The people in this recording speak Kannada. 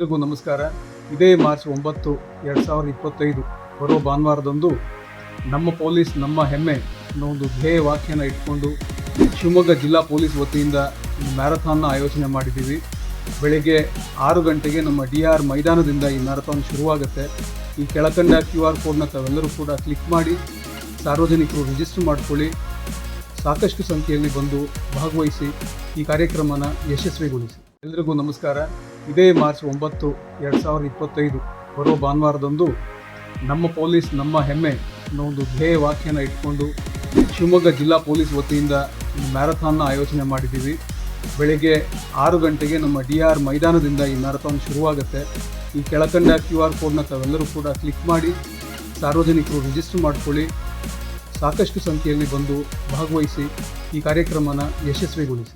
ಎಲ್ರಿಗೂ ನಮಸ್ಕಾರ. ಇದೇ ಮಾರ್ಚ್ ಒಂಬತ್ತು, ಎರಡು ಸಾವಿರದ ಇಪ್ಪತ್ತೈದು ಬರೋ ಭಾನುವಾರದಂದು ನಮ್ಮ ಪೊಲೀಸ್ ನಮ್ಮ ಹೆಮ್ಮೆ ಅನ್ನೋ ಒಂದು ಧ್ಯೇಯ ವಾಕ್ಯನ ಇಟ್ಕೊಂಡು ಶಿವಮೊಗ್ಗ ಜಿಲ್ಲಾ ಪೊಲೀಸ್ ವತಿಯಿಂದ ಮ್ಯಾರಥಾನ್ನ ಆಯೋಜನೆ ಮಾಡಿದ್ದೀವಿ. ಬೆಳಿಗ್ಗೆ ಆರು ಗಂಟೆಗೆ ನಮ್ಮ ಡಿ ಆರ್ ಮೈದಾನದಿಂದ ಈ ಮ್ಯಾರಥಾನ್ ಶುರುವಾಗುತ್ತೆ. ಈ ಕೆಳಕಂಡ ಕ್ಯೂ ಆರ್ ಕೋಡ್ನ ತಾವೆಲ್ಲರೂ ಕೂಡ ಕ್ಲಿಕ್ ಮಾಡಿ, ಸಾರ್ವಜನಿಕರು ರಿಜಿಸ್ಟರ್ ಮಾಡ್ಕೊಳ್ಳಿ. ಸಾಕಷ್ಟು ಸಂಖ್ಯೆಯಲ್ಲಿ ಬಂದು ಭಾಗವಹಿಸಿ ಈ ಕಾರ್ಯಕ್ರಮನ ಯಶಸ್ವಿಗೊಳಿಸಿ. ಎಲ್ರಿಗೂ ನಮಸ್ಕಾರ. ಇದೇ ಮಾರ್ಚ್ ಒಂಬತ್ತು ಎರಡು ಸಾವಿರದ ಇಪ್ಪತ್ತೈದು ಬರೋ ಭಾನುವಾರದಂದು ನಮ್ಮ ಪೊಲೀಸ್ ನಮ್ಮ ಹೆಮ್ಮೆ ಅನ್ನೋ ಒಂದು ಧ್ಯೇಯ ವಾಕ್ಯನ ಇಟ್ಕೊಂಡು ಶಿವಮೊಗ್ಗ ಜಿಲ್ಲಾ ಪೊಲೀಸ್ ವತಿಯಿಂದ ಮ್ಯಾರಥಾನ್ನ ಆಯೋಜನೆ ಮಾಡಿದ್ದೀವಿ. ಬೆಳಿಗ್ಗೆ ಆರು ಗಂಟೆಗೆ ನಮ್ಮ ಡಿ ಆರ್ ಮೈದಾನದಿಂದ ಈ ಮ್ಯಾರಥಾನ್ ಶುರುವಾಗುತ್ತೆ. ಈ ಕೆಳಕಂಡ ಕ್ಯೂ ಆರ್ ಕೋಡ್ನ ತಾವೆಲ್ಲರೂ ಕೂಡ ಕ್ಲಿಕ್ ಮಾಡಿ, ಸಾರ್ವಜನಿಕರು ರಿಜಿಸ್ಟರ್ ಮಾಡ್ಕೊಳ್ಳಿ. ಸಾಕಷ್ಟು ಸಂಖ್ಯೆಯಲ್ಲಿ ಬಂದು ಭಾಗವಹಿಸಿ ಈ ಕಾರ್ಯಕ್ರಮನ ಯಶಸ್ವಿಗೊಳಿಸಿ.